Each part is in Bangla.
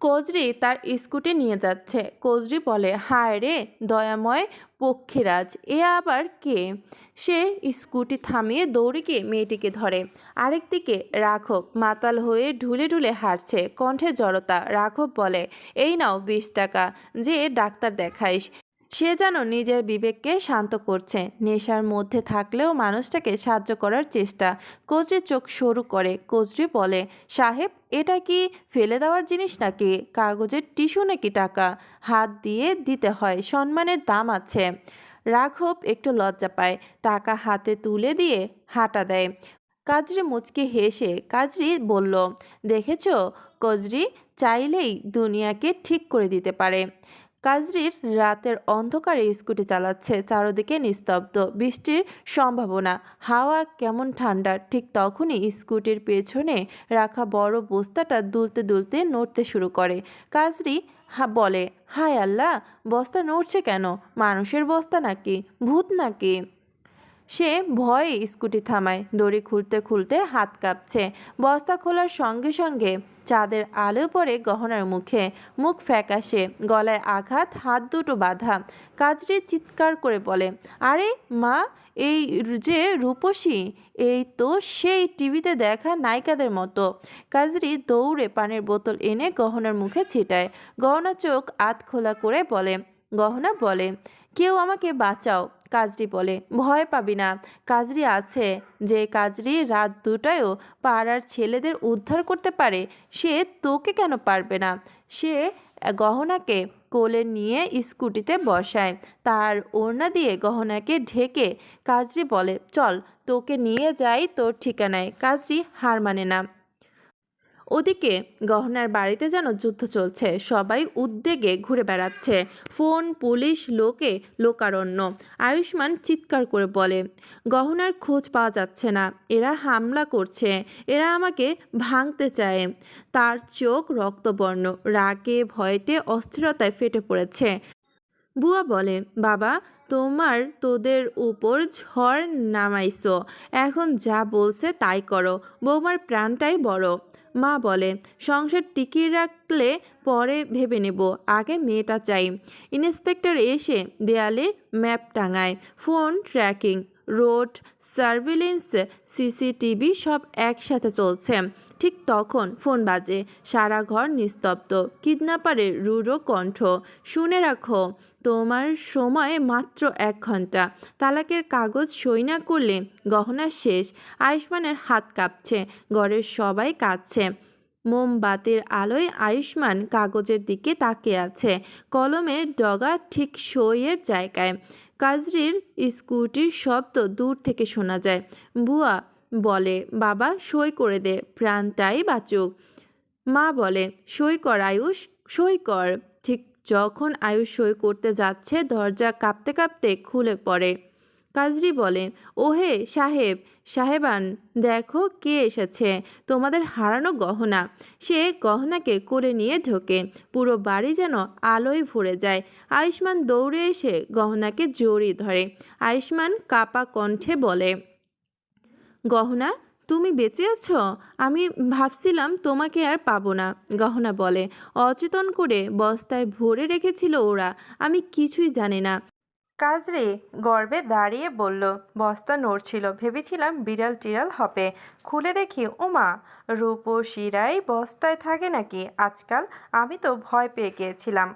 কজরি তার স্কুটি নিয়ে যাচ্ছে। কজরি বলে, হায় রে, দয়াময় পক্ষীরাজ, এ আবার কে? সে স্কুটি থামিয়ে দৌড়ে গিয়ে মেয়েটিকে ধরে। আরেকদিকে রাঘব মাতাল হয়ে ঢুলে ঢুলে হাঁটছে। কণ্ঠে জড়তা। রাঘব বলে, এই নাও বিশ টাকা, যে ডাক্তার দেখাইস। সে যেন নিজের বিবেককে শান্ত করছে। নেশার মধ্যে থাকলেও মানুষটাকে সাহায্য করার চেষ্টা। কচরি চোখ সরু করে। কচরি বলে, সাহেব, এটা কি ফেলে দেওয়ার জিনিস নাকি? কাগজের টিস্যু নাকি টাকা? হাত দিয়ে দিতে হয়, সম্মানের দাম আছে। রাঘব একটু লজ্জা পায়। টাকা হাতে তুলে দিয়ে হাঁটা দেয়। কাজরি মুচকে হেসে কাজরি বলল, দেখেছ, কজরি? চাইলেই দুনিয়াকে ঠিক করে দিতে পারে। কাজরির রাতের অন্ধকারে স্কুটি চালাচ্ছে, চারদিকে নিস্তব্ধ। বৃষ্টির সম্ভাবনা, হাওয়া কেমন ঠান্ডা, ঠিক তখনই স্কুটির পেছনে রাখা বড় বস্তাটা দুলতে দুলতে নড়তে শুরু করে। কাজরি হা, বলে, হায় আল্লাহ, বস্তা নড়ছে কেন? মানুষের বস্তা নাকি? ভূত নাকি? সে ভয়ে স্কুটি থামায়, দড়ি খুলতে খুলতে হাত কাঁপছে। বস্তা খোলার সঙ্গে সঙ্গে চাঁদের আলো পড়ে গহনার মুখে। মুখ ফ্যাকাশে, গলায় আঘাত, হাত দুটো বাঁধা। কাজরি চিৎকার করে বলে, আরে মা, এই যে রূপসী, এই তো সেই টিভিতে দেখা নায়িকাদের মতো। কাজরি দৌড়ে পানের বোতল এনে গহনার মুখে ছিটায়। গহনা চোখ আত খোলা করে বলে, গহনা বলে কেউ আমাকে বাঁচাও কাজরি বলে। ভয় পাবি না। কাজরি আছে যে কাজরি রাত দুটায়ও পাড়ার ছেলেদের উদ্ধার করতে পারে। সে তোকে কেন পারবে না? সে গহনাকে কোলে নিয়ে স্কুটিতে বসায়। তার ওড়না দিয়ে গহনাকে ঢেকে কাজরি বলে, চল, তোকে নিয়ে যাই তোর ঠিকানায়। কাজরি হার মানে না। ওদিকে গহনার বাড়িতে যেন যুদ্ধ চলছে, সবাই উদ্বেগে ঘুরে বেড়াচ্ছে। ফোন, পুলিশ, লোকে লোকারণ্য। আয়ুষ্মান চিৎকার করে বলে, গহনার খোঁজ পাওয়া যাচ্ছে না, এরা হামলা করছে, এরা আমাকে ভাঙতে চায়। তার চোখ রক্তবর্ণ, রাগে, ভয়তে অস্থিরতায় ফেটে পড়েছে। বুয়া বলে, বাবা, তোমার তোদের উপর ঝড় নামাইছো, এখন যা বলছে তাই করো, বৌমার প্রাণটাই বড়। মা বলে, সংসার টিকিয়ে রাখলে পরে ভেবে নেব, আগে মেয়েটা চাই। ইন্সপেক্টর এসে দেয়ালে map টাঙায়, phone tracking. Road surveillance, CCTV সব একসাথে চলছে। ঠিক তখন ফোন বাজে। সারা ঘর নিস্তব্ধ। কিডন্যাপারের রুড়ো কণ্ঠ। শুনে রাখো, তোমার সময় মাত্র এক ঘণ্টা। তালাকের কাগজ সই না করলে গহনা শেষ। আয়ুষ্মানের হাত কাঁপছে। ঘরের সবাই কাঁদছে। মোমবাতির আলোয় আয়ুষ্মান কাগজের দিকে তাকিয়ে আছে। কলমের ডগা ঠিক সইয়ের জায়গায়। কাজরির স্কুটির শব্দ দূর থেকে শোনা যায়। বুয়া বলে, বাবা, সই করে দে, প্রাণটাই বাঁচুক। মা বলে, সই কর, আয়ুষ, সই কর। ঠিক যখন আয়ুষ সই করতে যাচ্ছে, দরজা কাঁপতে কাঁপতে খুলে পড়ে। কাজরি বলে, ওহে সাহেব, সাহেবান, দেখো কে এসেছে। তোমাদের হারানো গহনা। সে গহনাকে করে নিয়ে ঢোকে। পুরো বাড়ি যেন আলোয় ভরে যায়। আয়ুষ্মান দৌড়ে এসে গহনাকে জড়িয়ে ধরে। আয়ুষ্মান কাপা কণ্ঠে বলে, গহনা, তুমি বেঁচে আছো? আমি ভাবছিলাম তোমাকে আর পাবো না। গহনা বলে, অচেতন করে বস্তায় ভরে রেখেছিল ওরা। আমি কিছুই জানি না। কাজরে গর্বে দাঁড়িয়ে বলল, বস্তা নড়ছিল, ভেবেছিলাম বিড়াল টিড়াল হবে। খুলে দেখি, উমা ওমা রূপসীরাই বস্তায় থাকে নাকি? আজকাল আমি তো ভয় পেয়ে গিয়েছিলাম।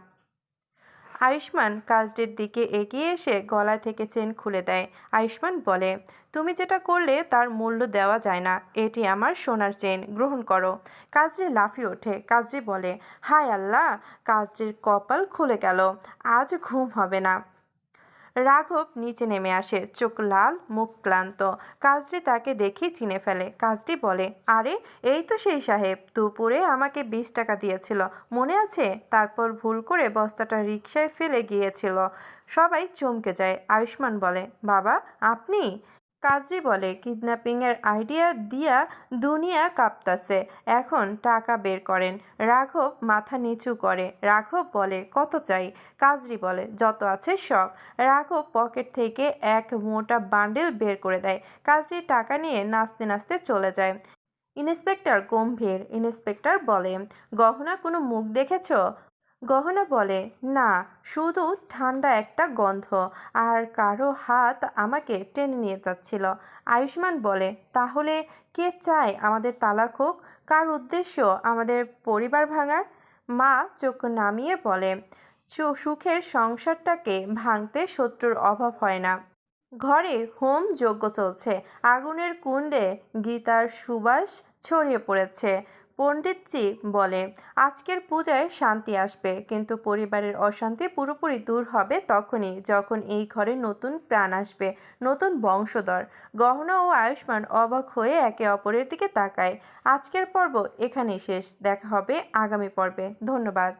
আয়ুষ্মান কাজটির দিকে এগিয়ে এসে গলা থেকে চেন খুলে দেয়। আয়ুষ্মান বলে, তুমি যেটা করলে তার মূল্য দেওয়া যায় না। এটি আমার সোনার চেন, গ্রহণ করো। কাজরি লাফিয়ে ওঠে। কাজরি বলে, হায় আল্লাহ কাজরির কপাল খুলে গেল। আজ ঘুম হবে না। রাঘব নিচে নেমে আসে, চোখ লাল, মুখ ক্লান্ত। কাজটি তাকে দেখে চিনে ফেলে। কাজটি বলে, আরে, এই তো সেই সাহেব, দুপুরে আমাকে বিশ টাকা দিয়েছিল। মনে আছে? তারপর ভুল করে বস্তাটা রিকশায় ফেলে গিয়েছিল। সবাই চমকে যায়। আয়ুষ্মান বলে, বাবা, আপনি? কাজরি বলে, কিডন্যাপিংয়ের আইডিয়া দিয়া দুনিয়া কাঁপতাছে। এখন টাকা বের করেন। রাঘব মাথা নিচু করে। রাঘব বলে, কত চাই? কাজরি বলে, যত আছে সব। রাঘব পকেট থেকে এক মোটা বান্ডেল বের করে দেয়। কাজরি টাকা নিয়ে নাচতে নাচতে চলে যায়। ইন্সপেক্টর গম্ভীর। ইন্সপেক্টর বলে, গহনা কোনো মুখ দেখেছ? গহনা বলে, না, শুধু ঠান্ডা একটা গন্ধ, আর কারও হাত আমাকে টেনে নিয়ে যাচ্ছিল। আয়ুষ্মান বলে, তাহলে কে চায় আমাদের তালাক হোক কার উদ্দেশ্য আমাদের পরিবার ভাঙার? মা চোখ নামিয়ে বলে সুখের সংসারটাকে ভাঙতে শত্রুর অভাব হয় না। ঘরে হোম যজ্ঞ চলছে, আগুনের কুণ্ডে গীতার সুবাস ছড়িয়ে পড়েছে। পণ্ডিতজি বলে, আজকের পূজায় শান্তি আসবে, কিন্তু পরিবারের অশান্তি পুরোপুরি দূর হবে তখনই যখন এই ঘরে নতুন প্রাণ আসবে, নতুন বংশধর। গহনা ও আয়ুষ্মান অবাক হয়ে একে অপরের দিকে তাকায়। আজকের পর্ব এখানেই শেষ, দেখা হবে আগামী পর্বে। ধন্যবাদ।